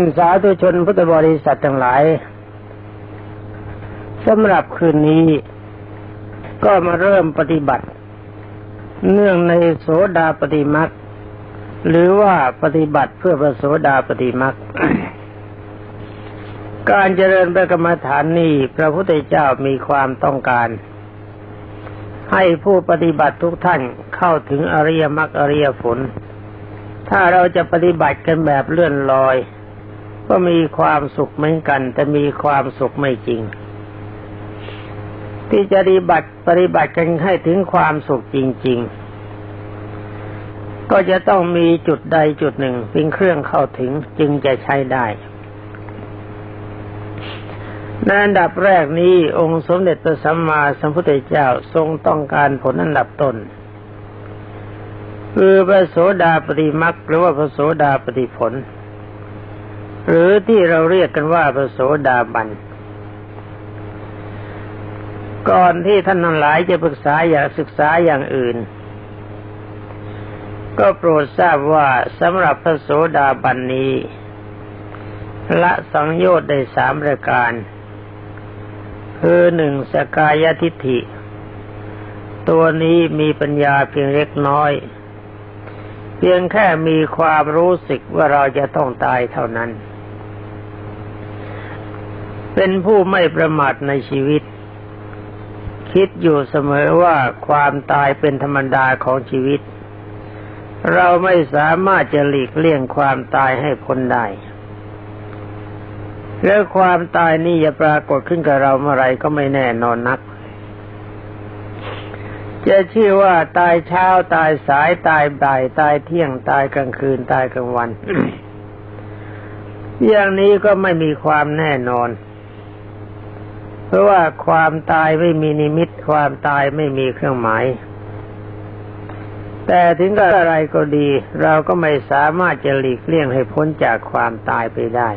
านสาธุชนพุทธบริษัททั้งหลายสำหรับคืนนี้ ก็มาเริ่มปฏิบัติ เนื่องในโสดาปฏิมักหรือว่าปฏิบัติเพื่อพระโสดาปฏิมักการเจริญพระกรรมฐานนี้พระพุทธเจ้ามีความต้องการ ให้ผู้ปฏิบัติทุกท่านเข้าถึงอริยมรรคอริยผลถ้าเราจะปฏิบัติกันแบบเลื่อนลอย ก็มีความสุขเหมือนกัน แต่มีความสุขไม่จริง ที่จะปฏิบัติปฏิบัติกันให้ถึงความสุขจริง ๆ ก็จะต้องมีจุดใดจุดหนึ่งเป็นเครื่องเข้าถึงจึงจะใช้ได้ในอันดับแรกนี้องค์สมเด็จพระสัมมาสัมพุทธเจ้าทรงต้องการผลอันดับต้นคือพระโสดาปฏิมักหรือว่าพระโสดาปฏิผล หรือที่เราเรียกกันว่าพระโสดาบัน ก่อนที่ท่านทั้งหลายจะปรึกษาอยากศึกษาอย่างอื่น ก็โปรดทราบว่าสำหรับพระโสดาบันนี้ละสังโยชน์ได้สามประการ คือหนึ่งสกายทิฏฐิ ตัวนี้มีปัญญาเพียงเล็กน้อย เพียงแค่มีความรู้สึกว่าเราจะต้องตายเท่านั้น เป็นผู้ไม่ประมาทในชีวิต คิดอยู่เสมอว่าความตายเป็นธรรมดาของชีวิต เราไม่สามารถจะหลีกเลี่ยงความตายให้พ้นได้แล้วความตายนี่จะปรากฏขึ้นกับเราเมื่อไรก็ไม่แน่นอนนัก จะชื่อว่าตายเช้าตายสายตายบ่ายตายเที่ยงตายกลางคืนตายกลางวัน อย่างนี้ก็ไม่มีความแน่นอน เพราะว่าความตายไม่มีนิมิต ความตายไม่มีเครื่องหมาย แต่ถึงกับอะไรก็ดี เราก็ไม่สามารถจะหลีกเลี่ยงให้พ้นจากความตายไปได้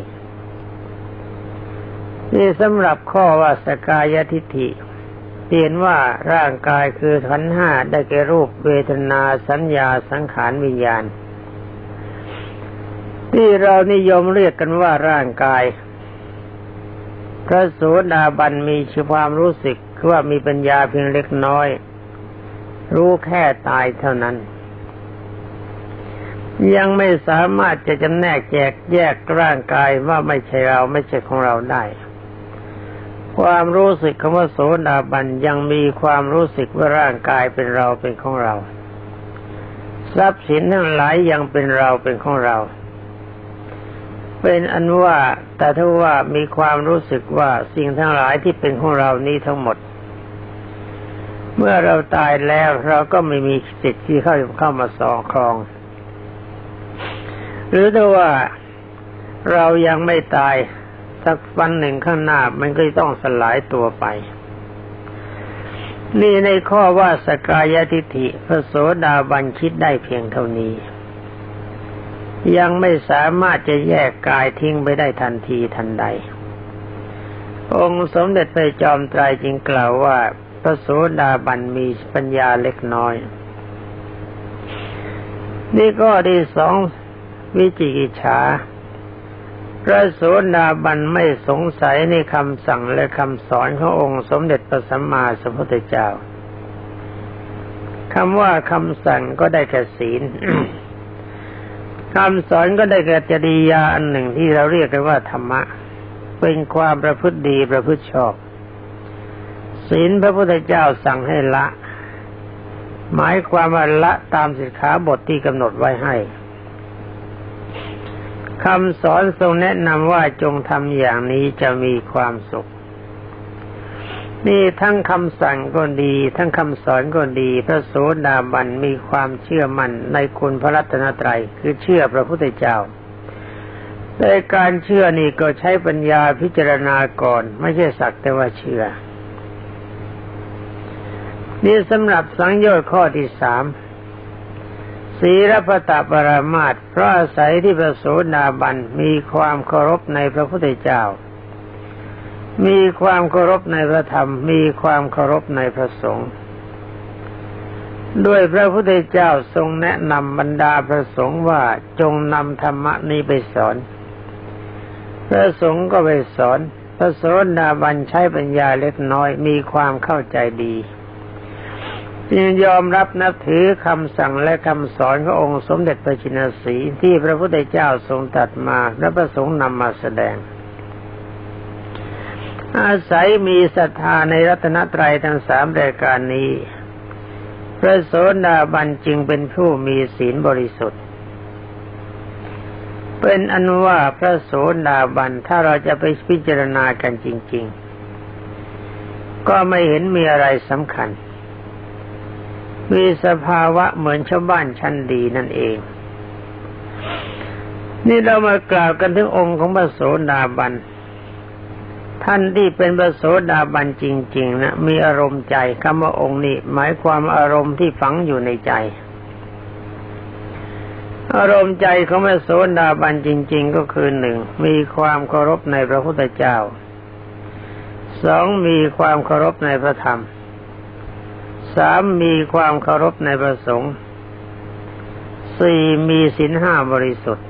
นี่สำหรับข้อว่าสกายทิฏฐิเห็นว่าร่างกายคือขันห้าได้แก่รูปเวทนาสัญญาสังขารวิญญาณ ที่เรานิยมเรียกกันว่าร่างกาย พระโสดาบันมีชีความรู้สึกคือว่ามีปัญญาเพียงเล็กน้อย รู้แค่ตายเท่านั้น ยังไม่สามารถจะจำแนกแจกแยกร่างกายว่าไม่ใช่เราไม่ใช่ของเราได้ ความรู้สึกคำว่าโสดาบันยังมีความรู้สึกว่าร่างกายเป็นเราเป็นของเรา ทรัพย์สินทั้งหลายยังเป็นเราเป็นของเรา เป็นอันว่าแต่ถ้าว่ามีความรู้สึกว่าสิ่งทั้งหลายที่เป็นของเรานี้ทั้งหมด เมื่อเราตายแล้วเราก็ไม่มีสิทธิ์ที่เข้าเข้ามาสองครอง หรือถ้าว่าเรายังไม่ตายสักวันหนึ่งข้างหน้ามันก็ต้องสลายตัวไป นี่ในข้อว่าสกายทิฏฐิพระโสดาบันคิดได้เพียงเท่านี้ ยังไม่สามารถจะแยกกายทิ้งไปได้ทันทีทันใด องค์สมเด็จพระจอมไตรจึงกล่าวว่าพระโสดาบันมีปัญญาเล็กน้อย นี่ก็ที่สองวิจิกิจฉาพระโสดาบันไม่สงสัยในคำสั่งและคำสอนขององค์สมเด็จพระสัมมาสัมพุทธเจ้าคำว่าคำสั่งก็ได้แก่ศีล คำสอนก็ได้แก่จริยาอันหนึ่งที่เราเรียกกันว่าธรรมะ เป็นความประพฤติดีประพฤติชอบ ศีลพระพุทธเจ้าสั่งให้ละ หมายความว่าละตามสิกขาบทที่กำหนดไว้ให้คำสอนทรงแนะนำว่าจงทำอย่างนี้จะมีความสุข นี่ทั้งคำสั่งก็ดี ทั้งคำสอนก็ดี พระโสดาบันมีความเชื่อมั่นในคุณพระรัตนตรัยคือเชื่อพระพุทธเจ้าในการเชื่อนี่ก็ใช้ปัญญาพิจารณาก่อน ไม่ใช่สักแต่ว่าเชื่อ นี่สำหรับสังโยชน์ข้อที่สามศีรพตปรามาตเพราะอาศัยที่พระโสดาบันมีความเคารพในพระพุทธเจ้า มีความเคารพในพระธรรม มีความเคารพในพระสงฆ์ด้วยพระพุทธเจ้าทรงแนะนำบรรดาพระสงฆ์ว่าจงนำธรรมะนี้ไปสอน พระสงฆ์ก็ไปสอน พระโสดาบันใช้ปัญญาเล็กน้อยมีความเข้าใจดีจึงยอมรับนับถือคำสั่งและคำสอนขององค์สมเด็จพระจินสีที่พระพุทธเจ้าทรงตรัสมาและพระสงฆ์นำมาแสดง อาศัยมีศรัทธาในรัตนตรัยทั้งสามรายการนี้ พระโสดาบันจึงเป็นผู้มีศีลบริสุทธิ์ เป็นอนุว่าพระโสดาบันถ้าเราจะไปพิจารณากันจริง ๆ ก็ไม่เห็นมีอะไรสำคัญ มีสภาวะเหมือนชาวบ้านชั้นดีนั่นเองนี่เรามากล่าวกันถึงองค์ของพระโสดาบัน ท่านที่เป็นพระโสดาบันจริง ๆ นะมีอารมณ์ใจคำว่าองค์นี้ หมายความอารมณ์ที่ฝังอยู่ในใจ อารมณ์ใจของพระโสดาบันจริง ๆ ก็คือหนึ่งมีความเคารพในพระพุทธเจ้าสองมีความเคารพในพระธรรมสามมีความเคารพในประสงค์สี่มีศีลห้าบริสุทธิ์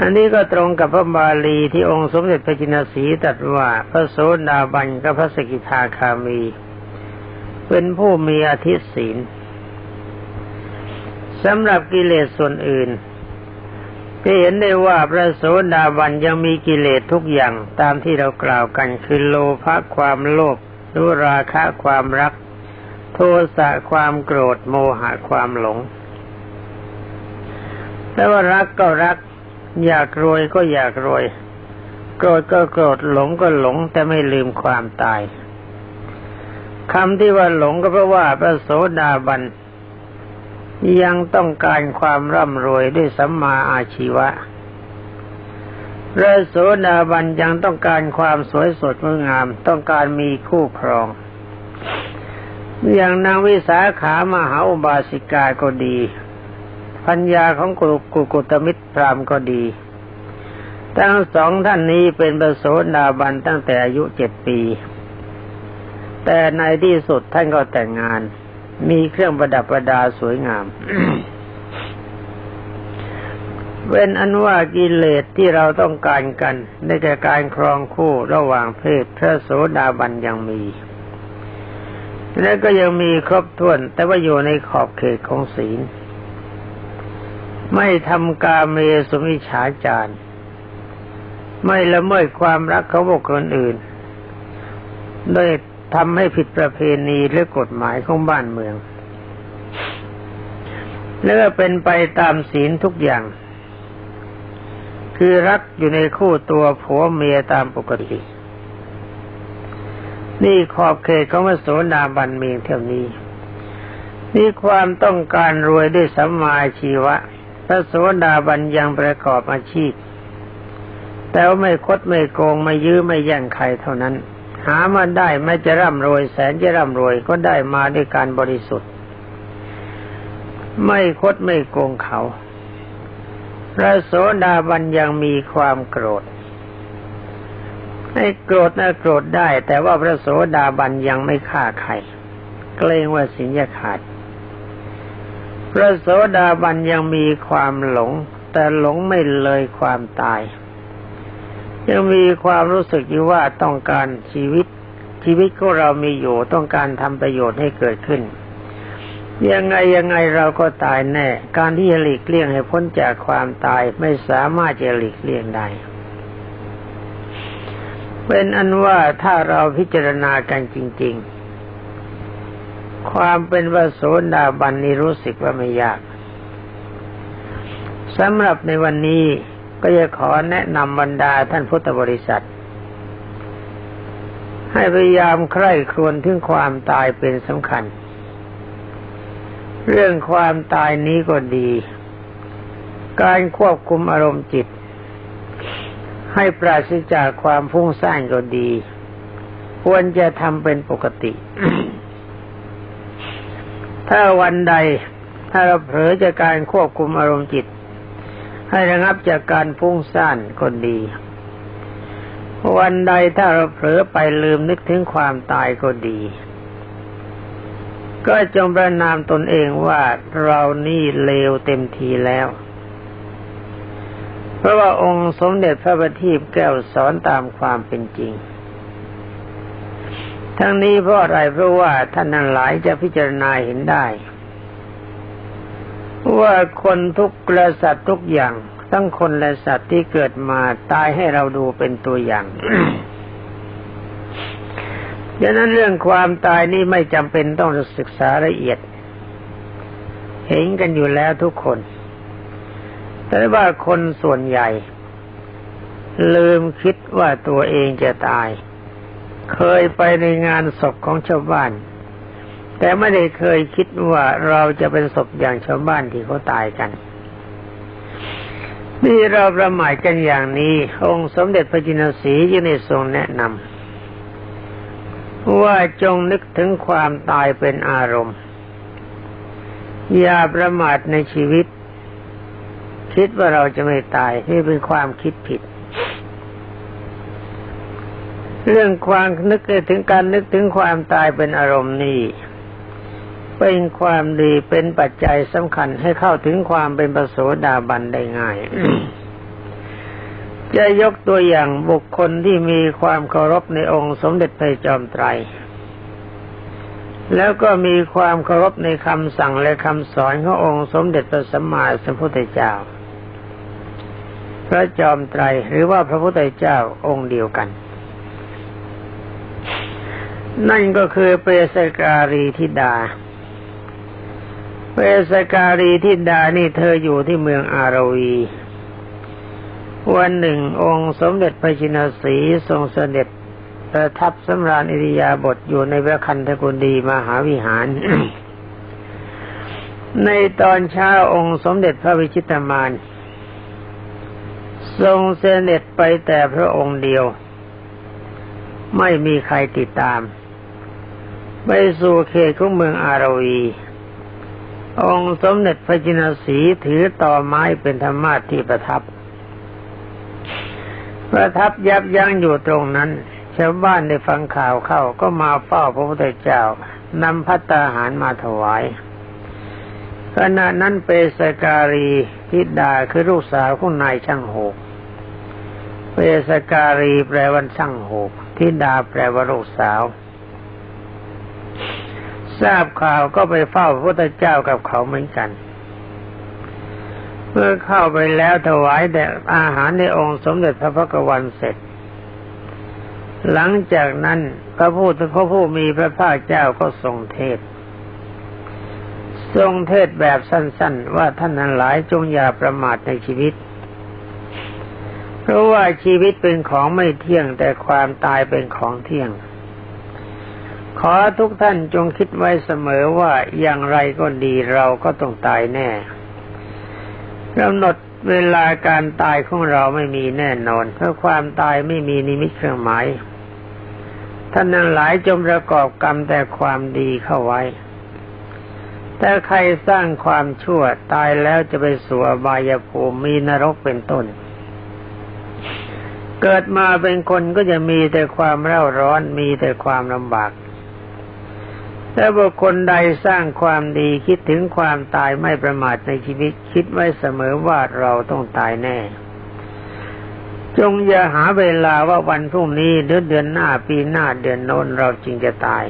อันนี้ก็ตรงกับพระบาลีที่องค์สมเด็จพระจินสีตรัสว่าพระโสดาบันกับพระสกิทาคามี เป็นผู้มีอาทิศีลสำหรับกิเลสส่วนอื่นจะเห็นได้ว่าพระโสดาบันยังมีกิเลสทุกอย่างตามที่เรากล่าวกันคือโลภะความโลภรู้ราคะความรัก โทสะความโกรธโมหะความหลง แต่ว่ารักก็รัก อยากรวยก็อยากรวย โกรธก็โกรธหลงก็หลงแต่ไม่ลืมความตายคำที่ว่าหลงก็เพราะว่าพระโสดาบันยังต้องการความร่ำรวยด้วยสัมมาอาชีวะพระโสดาบันยังต้องการความสวยสดงดงาม ต้องการมีคู่ครอง อย่างนางวิสาขามหาอุบาสิกาก็ดี พัญญาของกุกุกุตมิตรพรามก็ดี ทั้งสองท่านนี้เป็นประโสดาบันตั้งแต่อายุเจ็ดปี แต่ในที่สุดท่านก็แต่งงาน มีเครื่องประดับประดาสวยงามเป็นอันว่ากิเลสที่เราต้องการกัน ในแก่การครองคู่ระหว่างเพศพระโสดาบันยังมี และก็ยังมีครบถ้วน แต่ว่าอยู่ในขอบเขตของศีล ไม่ทำกาเมสุมิฉาจารไม่ละเมิดความรักเขาบุคคลอื่นโดยทำให้ผิดประเพณีหรือกฎหมายของบ้านเมืองแล้วก็เป็นไปตามศีลทุกอย่าง คือรักอยู่ในคู่ตัวผัวเมียตามปกติ นี่ขอบเขตของพระโสดาบันเมียงเท่านี้ นี่ความต้องการรวยด้วยสัมมาชีวะ พระโสดาบันยังประกอบอาชีพ แต่ไม่คดไม่โกงไม่ยื้อไม่แย่งใครเท่านั้น หามาได้ไม่จะร่ำรวย แสนจะร่ำรวยก็ได้มาด้วยการบริสุทธิ์ ไม่คดไม่โกงเขา พระโสดาบันยังมีความโกรธให้โกรธนะโกรธได้ แต่ว่าพระโสดาบันยังไม่ฆ่าใครเกรงว่าสินจะขาด ระโสดาบันยังมีความหลง แต่หลงไม่เลยความตาย ยังมีความรู้สึกอยู่ว่าต้องการชีวิต ชีวิตของเรามีอยู่ต้องการทำประโยชน์ให้เกิดขึ้น ยังไงยังไงเราก็ตายแน่ การที่จะหลีกเลี่ยงให้พ้นจากความตายไม่สามารถจะหลีกเลี่ยงได้เป็นอันว่าถ้าเราพิจารณากันจริง ๆ ความเป็นวโสดาบันนี้รู้สึกว่าไม่ยากสำหรับในวันนี้ก็จะขอแนะนำบรรดาท่านพุทธบริษัท ให้พยายามใคร่ครวญถึงความตายเป็นสำคัญ เรื่องความตายนี้ก็ดี การควบคุมอารมณ์จิต ให้ปราศจากความพุ่งสร้างก็ดี ควรจะทำเป็นปกติ ถ้าวันใดถ้าเราเผลอจากการควบคุมอารมณ์จิต ให้ระงับจากการพุ่งสร้างก็ดี วันใดถ้าเราเผลอไปลืมนึกถึงความตายก็ดี ก็จงประนามตนเองว่าเรานี่เลวเต็มทีแล้ว เพราะว่าองค์สมเด็จพระบัณฑิตแก้วสอนตามความเป็นจริง ทั้งนี้เพราะอะไรเพราะว่าท่านนั้นหลายจะพิจารณาเห็นได้ ว่าคนทุกกระสัตว์ทุกอย่างทั้งคนและสัตว์ที่เกิดมาตายให้เราดูเป็นตัวอย่างดังนั้นเรื่องความตายนี่ไม่จำเป็นต้องศึกษาละเอียด เห็นกันอยู่แล้วทุกคน แต่ว่าคนส่วนใหญ่ ลืมคิดว่าตัวเองจะตาย เคยไปในงานศพของชาวบ้าน แต่ไม่ได้เคยคิดว่าเราจะเป็นศพอย่างชาวบ้านที่เขาตายกันนี่เราประมาทกันอย่างนี้ องค์สมเด็จพระจินสียังได้ทรงแนะนำว่าจงนึกถึงความตายเป็นอารมณ์ อย่าประมาทในชีวิต คิดว่าเราจะไม่ตายนี่เป็นความคิดผิด เรื่องความนึกถึงการนึกถึงความตายเป็นอารมณ์นี่เป็นความดีเป็นปัจจัยสำคัญให้เข้าถึงความเป็นประโสดาบันได้ง่าย จะยกตัวอย่างบุคคลที่มีความเคารพในองค์สมเด็จพระจอมไตร แล้วก็มีความเคารพในคำสั่งและคำสอนขององค์สมเด็จพระสัมมาสัมพุทธเจ้า พระจอมไตรหรือว่าพระพุทธเจ้าองค์เดียวกัน นั่นก็คือเปสการีธิดา เปสการีธิดานี่เธออยู่ที่เมืองอารวี วันหนึ่งองค์สมเด็จพระชินสีทรงเสด็จประทับสำราญอิริยาบถอยู่ในพระคันธกุฎีมหาวิหาร ในตอนเช้าองค์สมเด็จพระวิชิตามาน ทรงเสด็จไปแต่พระองค์เดียว ไม่มีใครติดตาม ไปสู่เขตของเมืองอารวี องค์สมเด็จพระจินสีถือต่อไม้เป็นธรรมาที่ประทับ ประทับยับยั้งอยู่ตรงนั้นชาวบ้านได้ฟังข่าวเข้าก็มาเฝ้าพระพุทธเจ้านำพัตตาหารมาถวายขณะนั้นเปสการีทิดาคือลูกสาวของนายช่างโหกเปสการีแปลว่าช่างโหกทิดาแปลว่าลูกสาว ทราบข่าวก็ไปเฝ้าพระพุทธเจ้ากับเขาเหมือนกัน เมื่อเข้าไปแล้วถวายแต่อาหารในองค์สมเด็จพระพักวันเสร็จ หลังจากนั้นพระผู้พระผู้มีพระภาคเจ้าก็ทรงเทศ ทรงเทศแบบสั้นๆ ว่าท่านนั้นหลายจงอย่าประมาทในชีวิต เพราะว่าชีวิตเป็นของไม่เที่ยงแต่ความตายเป็นของเที่ยง ขอทุกท่านจงคิดไว้เสมอว่าอย่างไรก็ดีเราก็ต้องตายแน่กำหนดเวลาการตายของเราไม่มีแน่นอน เพราะความตายไม่มีนิมิตเครื่องหมายท่านนั้นหลายจงประกอบกรรมแต่ความดีเข้าไว้ แต่ใครสร้างความชั่วตายแล้วจะไปสู่อบายภูมิมีนรกเป็นต้น เกิดมาเป็นคนก็จะมีแต่ความเร่าร้อนมีแต่ความลำบาก ถ้าบุคคลใดสร้างความดีคิดถึงความตายไม่ประมาทในชีวิต คิดไว้เสมอว่าเราต้องตายแน่ จงอย่าหาเวลาว่าวันพรุ่งนี้เดือนเดือนหน้าปีหน้าเดือนโน้นเราจริงจะตาย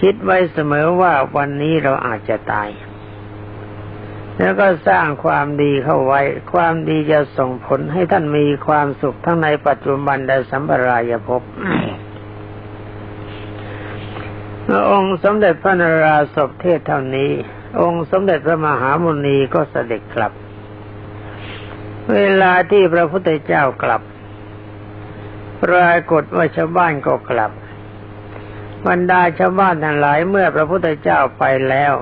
คิดไว้เสมอว่าวันนี้เราอาจจะตาย แล้วก็สร้างความดีเข้าไว้ ความดีจะส่งผลให้ท่านมีความสุขทั้งในปัจจุบันและสัมปรายภพ พระองค์สมเด็จพระนราศพเทศเท่านี้ องค์สมเด็จพระมหามุนีก็เสด็จกลับ เวลาที่พระพุทธเจ้ากลับ ปรากฏว่าชาวบ้านก็กลับบรรดาชาวบ้านทั้งหลายเมื่อพระพุทธเจ้าไปแล้ว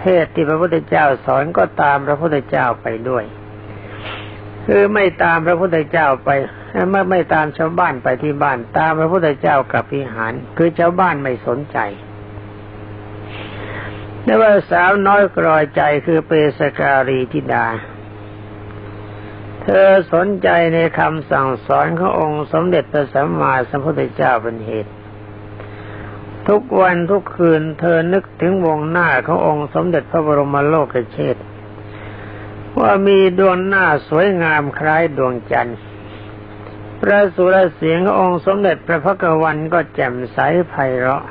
เทศที่พระพุทธเจ้าสอนก็ตามพระพุทธเจ้าไปด้วย คือไม่ตามพระพุทธเจ้าไป ไม่ไม่ตามชาวบ้านไปที่บ้าน ตามพระพุทธเจ้ากับพิหาร คือชาวบ้านไม่สนใจแต่ว่าสาวน้อยกรอยใจคือเปสการีธิดา เธอสนใจในคำสั่งสอนขององค์สมเด็จพระสัมมาสัมพุทธเจ้าเป็นเหตุ ทุกวันทุกคืนเธอนึกถึงวงหน้าขององค์สมเด็จพระบรมโลกเชษว่ามีดวงหน้าสวยงามคล้ายดวงจันทร์ พระสุรเสียงองค์สมเด็จพระพักวันก็แจ่มใสไพเราะ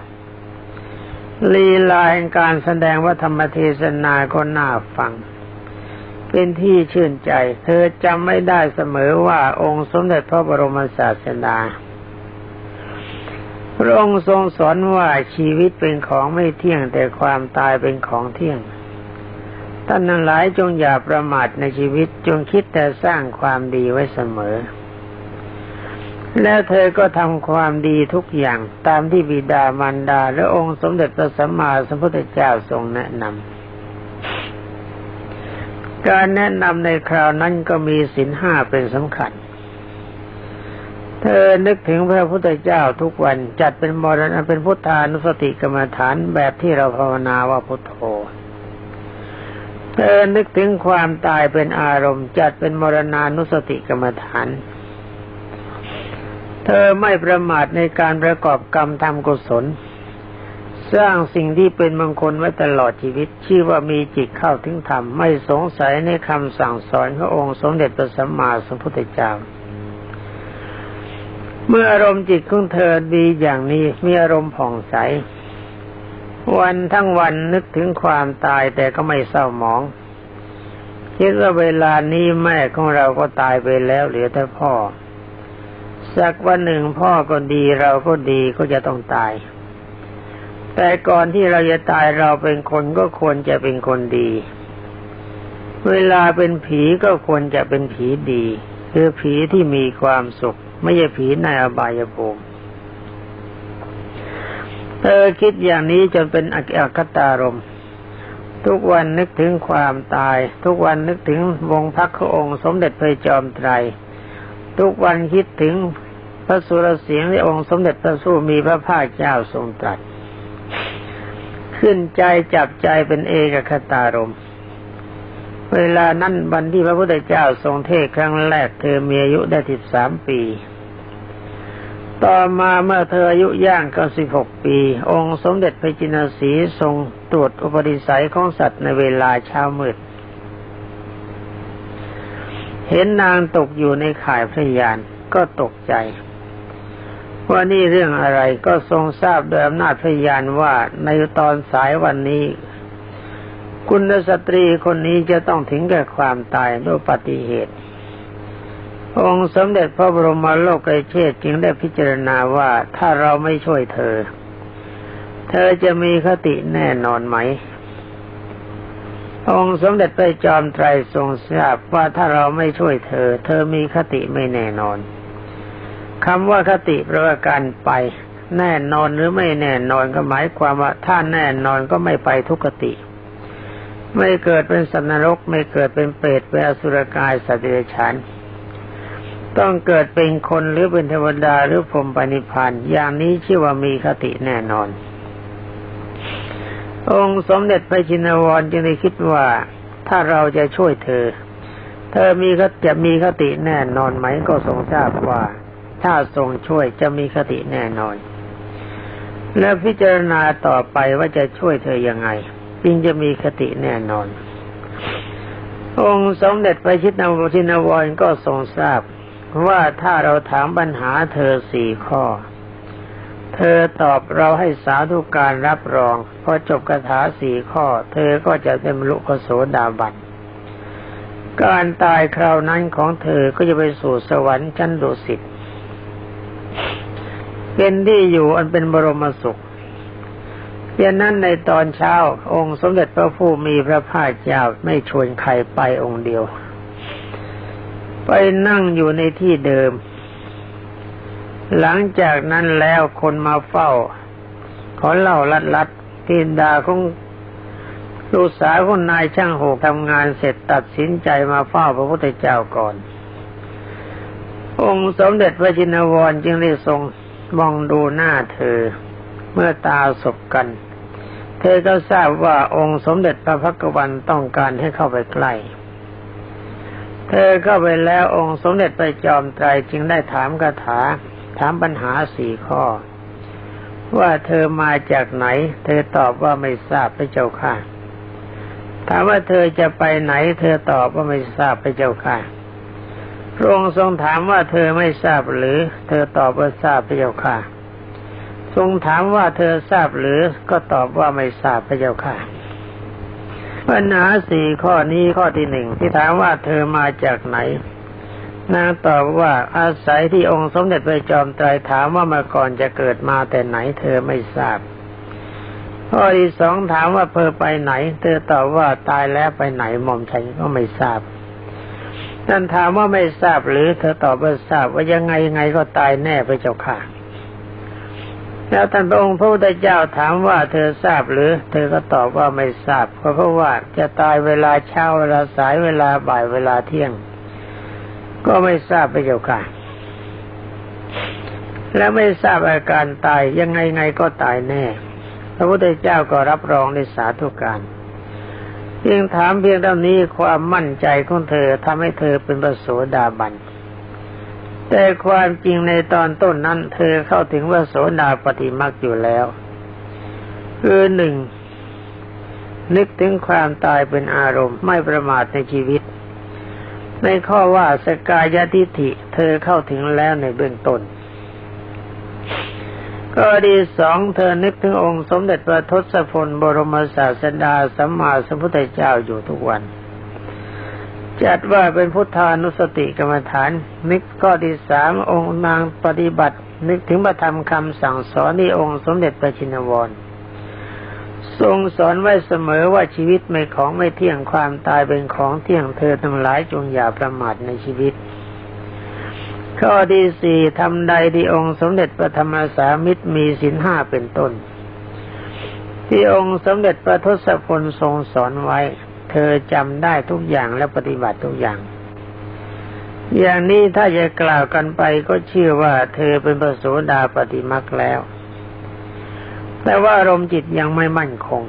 ลีลาแห่งการแสดงวัธรรมเทศนาก็น่าฟัง เป็นที่ชื่นใจ เธอจำไม่ได้เสมอว่าองค์สมเด็จพระบรมศาสดาพระองค์ทรงสอนว่าชีวิตเป็นของไม่เที่ยงแต่ความตายเป็นของเที่ยงท่านทั้งหลายจงอย่าประมาทในชีวิตจงคิดแต่สร้างความดีไว้เสมอ แล้วเธอก็ทำความดีทุกอย่างตามที่บิดามารดา และองค์สมเด็จพระสัมมาสัมพุทธเจ้าทรงแนะนำการแนะนำในคราวนั้นก็มีสินห้าเป็นสำคัญ เธอนึกถึงพระพุทธเจ้าทุกวันจัดเป็นมรณะเป็นพุทธานุสติกรรมฐานแบบที่เราภาวนาว่าพุทโธเธอนึกถึงความตายเป็นอารมณ์ จัดเป็นมรณานุสติกรรมฐาน เธอไม่ประมาทในการประกอบกรรมทำกุศล สร้างสิ่งที่เป็นมงคลไว้ตลอดชีวิต ชื่อว่ามีจิตเข้าถึงธรรม ไม่สงสัยในคำสั่งสอนขององค์สมเด็จพระสัมมาสัมพุทธเจ้า เมื่ออารมณ์จิตของเธอดีอย่างนี้มีอารมณ์ผ่องใส วันทั้งวันนึกถึงความตายแต่ก็ไม่เศร้าหมอง คิดว่าเวลานี้แม่ของเราก็ตายไปแล้วเหลือแต่พ่อ สักวันหนึ่งพ่อก็ดีเราก็ดีก็จะต้องตาย แต่ก่อนที่เราจะตายเราเป็นคนก็ควรจะเป็นคนดี เวลาเป็นผีก็ควรจะเป็นผีดี คือผีที่มีความสุข ไม่ใช่ผีในอบายภูมิเธอคิดอย่างนี้จนเป็นอักตารม ทุกวันนึกถึงความตาย ทุกวันนึกถึงวงพักพระองค์สมเด็จพระจอมไตร ทุกวันคิดถึงพระสุรเสียงที่องค์สมเด็จพระสู้มีพระภาคเจ้าทรงตรัสขึ้นใจจับใจเป็นเอกคตารม เวลานั้นวันที่พระพุทธเจ้าทรงเทศครั้งแรกเธอมีอายุได้สิบสามปี ต่อมาเมื่อเธออายุย่างเก้าสิบหกปี องค์สมเด็จพระจินสีทรงตรวจอุปนิสัยของสัตว์ในเวลาเช้ามืด เห็นนางตกอยู่ในข่ายพระยานก็ตกใจว่านี่เรื่องอะไรก็ทรงทราบโดยอำนาจพยานว่าในตอนสายวันนี้ คุณสตรีคนนี้จะต้องถึงแก่ความตายด้วยปฏิเหตุ องค์สมเด็จพระบรมโลกไกเชษจึงได้พิจารณาว่าถ้าเราไม่ช่วยเธอ เธอจะมีคติแน่นอนไหม องค์สมเด็จพระจอมไตรทรงทราบว่าถ้าเราไม่ช่วยเธอ เธอมีคติไม่แน่นอนคำว่าคติแปลว่าการไป แน่นอนหรือไม่แน่นอนก็หมายความว่าถ้าแน่นอนก็ไม่ไปทุกคติ ไม่เกิดเป็นสันนรก ไม่เกิดเป็นเปรตเป็นอสุรกายสัตว์เดรัจฉานต้องเกิดเป็นคนหรือเป็นเทวดาหรือพรหมปณิพันธ์อย่างนี้ชื่อว่ามีคติแน่นอน องค์สมเด็จพระชินวรจึงได้คิดว่าถ้าเราจะช่วยเธอ เธอมีก็จะมีคติแน่นอนไหมก็ทรงทราบว่า ถ้าทรงช่วยจะมีคติแน่นอน และพิจารณาต่อไปว่าจะช่วยเธอยังไงจึงจะมีคติแน่นอน องค์สมเด็จพระชินวรชินวรก็ทรงทราบว่าถ้าเราถามปัญหาเธอสี่ข้อ เธอตอบเราให้สาธุการรับรอง พอจบคาถาสี่ข้อ เธอก็จะเป็นลุกโสดาบันการตายคราวนั้นของเธอก็จะไปสู่สวรรค์ชั้นดุสิตเป็นที่อยู่อันเป็นบรมสุขดังนั้นในตอนเช้า องค์สมเด็จพระผู้มีพระภาคเจ้าไม่ชวนใครไปองค์เดียว ไปนั่งอยู่ในที่เดิม หลังจากนั้นแล้วคนมาเฝ้า ขอเล่าลัดลัดทินดาของลูกสาวของนายช่างหกทำงานเสร็จตัดสินใจมาเฝ้าพระพุทธเจ้าก่อน องค์สมเด็จพระจินวรจึงได้ทรงมองดูหน้าเธอ เมื่อตาสบกัน เธอก็ทราบว่าองค์สมเด็จพระพักวันต้องการให้เข้าไปใกล้ เธอเข้าไปแล้วองค์สมเด็จไปจอมไตรจึงได้ถามคาถา ถามปัญหาสี่ข้อ ว่าเธอมาจากไหน เธอตอบว่าไม่ทราบพระเจ้าค่ะถามว่าเธอจะไปไหน เธอตอบว่าไม่ทราบพระเจ้าค่ะพระองค์ทรงถามว่าเธอไม่ทราบหรือ เธอตอบว่าทราบพระเจ้าค่ะ ทรงถามว่าเธอทราบหรือก็ตอบว่าไม่ทราบพระเจ้าค่ะปัญหาสี่ข้อนี้ข้อที่หนึ่งที่ถามว่าเธอมาจากไหน นางตอบว่าอาศัยที่องค์สมเด็จพระจอมไตรถามว่ามาก่อนจะเกิดมาแต่ไหนเธอไม่ทราบข้อที่สองถามว่าเธอไปไหน เธอตอบว่าตายแล้วไปไหนหม่อมฉันก็ไม่ทราบท่านถามว่าไม่ทราบหรือเธอตอบว่าทราบว่ายังไงยังไงก็ตายแน่พระเจ้าค่ะ แล้วท่านพระองค์พระพุทธเจ้าถามว่าเธอทราบหรือ เธอก็ตอบว่าไม่ทราบเพราะว่าจะตายเวลาเช้าเวลาสายเวลาบ่ายเวลาเที่ยง ก็ไม่ทราบพระเจ้าค่ะ แล้วไม่ทราบอาการตายยังไงไงก็ตายแน่ พระพุทธเจ้าก็รับรองในสาธุการเพียงถามเพียงเท่านี้ความมั่นใจของเธอทำให้เธอเป็นประโสดาบัน แต่ความจริงในตอนต้นนั้น เธอเข้าถึงว่าโสดาปฏิมักอยู่แล้วคือหนึ่งนึกถึงความตายเป็นอารมณ์ไม่ประมาทในชีวิต ในข้อว่าสกายทิฐิเธอเข้าถึงแล้วในเบื้องต้นก็ดีสองเธอนึกถึงองค์สมเด็จพระทศพลบรมศาสดาสัมมาสัมพุทธเจ้าอยู่ทุกวัน จัดว่าเป็นพุทธานุสติกรรมฐาน นึกก็ดีสามองค์นางปฏิบัติ นึกถึงพระธรรมคำสั่งสอนที่องค์สมเด็จพระชินวร ทรงสอนไว้เสมอว่าชีวิตไม่ของไม่เที่ยงความตายเป็นของเที่ยงเธอทั้งหลายจงอย่าประมาทในชีวิต ข้อที่สี่ทำใดที่องค์สมเด็จพระธรรมสามิตรมีสินห้าเป็นต้น ที่องค์สมเด็จพระทศพลทรงสอนไว้ เธอจำได้ทุกอย่างและปฏิบัติทุกอย่าง อย่างนี้ถ้าจะกล่าวกันไปก็เชื่อว่าเธอเป็นพระโสดาปฏิมักแล้ว แต่ว่าอารมณ์จิตยังไม่มั่นคง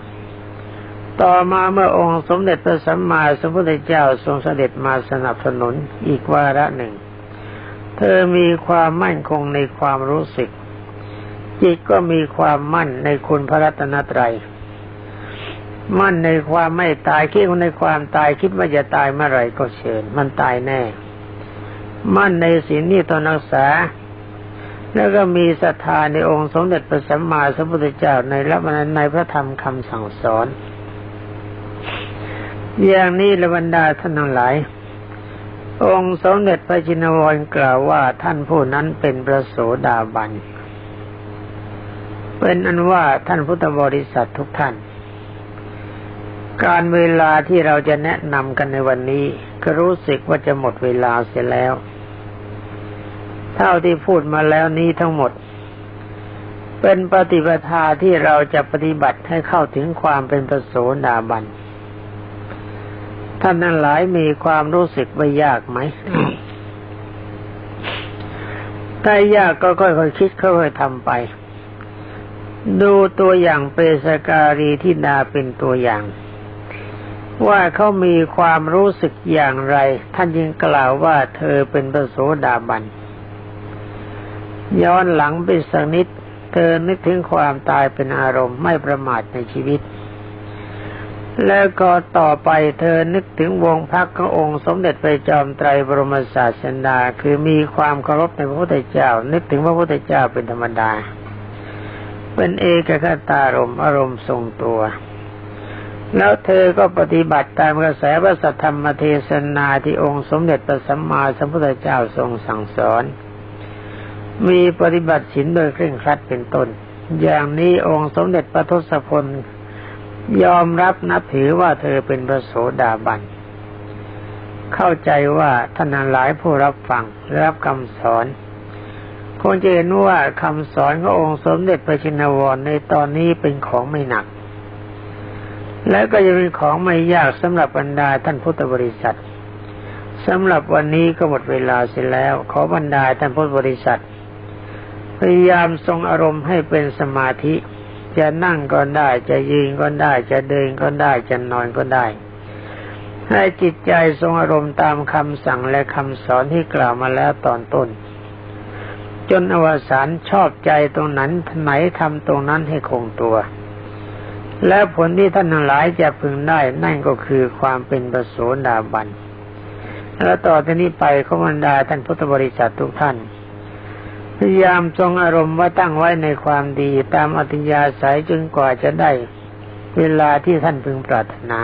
ต่อมาเมื่อองค์สมเด็จพระสัมมาสัมพุทธเจ้าทรงเสด็จมาสนับสนุนอีกวาระหนึ่ง เธอมีความมั่นคงในความรู้สึก จิตก็มีความมั่นในคุณพระรัตนตรัย มั่นในความไม่ตายคิดในความตายคิดว่าจะตายเมื่อไรก็เชิญ มันตายแน่ มั่นในศีลนี่ตนรักษา แล้วก็มีศรัทธาในองค์สมเด็จพระสัมมาสัมพุทธเจ้าในละมันในพระธรรมคำสั่งสอน อย่างนี้ละบรรดาท่านทั้งหลาย องค์สมเด็จพระจินวรกล่าวว่าท่านผู้นั้นเป็นพระโสดาบัน เป็นอันว่าท่านพุทธบริษัททุกท่าน การเวลาที่เราจะแนะนำกันในวันนี้ ก็รู้สึกว่าจะหมดเวลาเสียแล้ว เท่าที่พูดมาแล้วนี้ทั้งหมด เป็นปฏิปทาที่เราจะปฏิบัติให้เข้าถึงความเป็นพระโสดาบัน ท่านนั้นหลายมีความรู้สึกว่ายากไหมถ้ายากก็ค่อยๆคิดค่อยๆทำไป ดูตัวอย่างเปสการีที่นาเป็นตัวอย่าง ว่าเขามีความรู้สึกอย่างไร ท่านยิงกล่าวว่าเธอเป็นพระโสดาบัน ย้อนหลังไปสักนิดเธอนึกถึงความตายเป็นอารมณ์ไม่ประมาทในชีวิต แล้วก็ต่อไปเธอนึกถึงวงพักขององค์สมเด็จพระจอมไตรบรมศาสดาคือมีความเคารพในพระพุทธเจ้า นึกถึงพระพุทธเจ้าเป็นธรรมดา เป็นเอกคตารมอารมณ์ทรงตัว แล้วเธอก็ปฏิบัติตามกระแสพระสัทธรรมเทศนาที่องค์สมเด็จพระสัมมาสัมพุทธเจ้าทรงสั่งสอน มีปฏิบัติศีลโดยเคร่งครัดเป็นต้น อย่างนี้องค์สมเด็จพระทศพลยอมรับนับถือว่าเธอเป็นพระโสดาบัน เข้าใจว่าท่านหลายผู้รับฟังรับคำสอนคงจะเห็นว่าคำสอนขององค์สมเด็จพระชินวรในตอนนี้เป็นของไม่หนัก และก็จะเป็นของไม่ยากสำหรับบรรดาท่านพุทธบริษัทสำหรับวันนี้ก็หมดเวลาเสร็จแล้ว ขอบรรดาท่านพุทธบริษัท พยายามทรงอารมณ์ให้เป็นสมาธิ จะนั่งก็ได้จะยืนก็ได้จะเดินก็ได้จะนอนก็ได้ ให้จิตใจทรงอารมณ์ตามคำสั่งและคำสอนที่กล่าวมาแล้วตอนต้น จนอวสานชอบใจตรงนั้นไหนทำตรงนั้นให้คงตัว และผลที่ท่านทั้งหลายจะพึงได้นั่นก็คือความเป็นประโสดาบันแล้วต่อจากนี้ไปขบันดาท่านพุทธบริษัททุกท่าน พยายามทรงอารมณ์ว่าตั้งไว้ในความดีตามอัธยาศัยจนกว่าจะได้เวลาที่ท่านพึงปรารถนา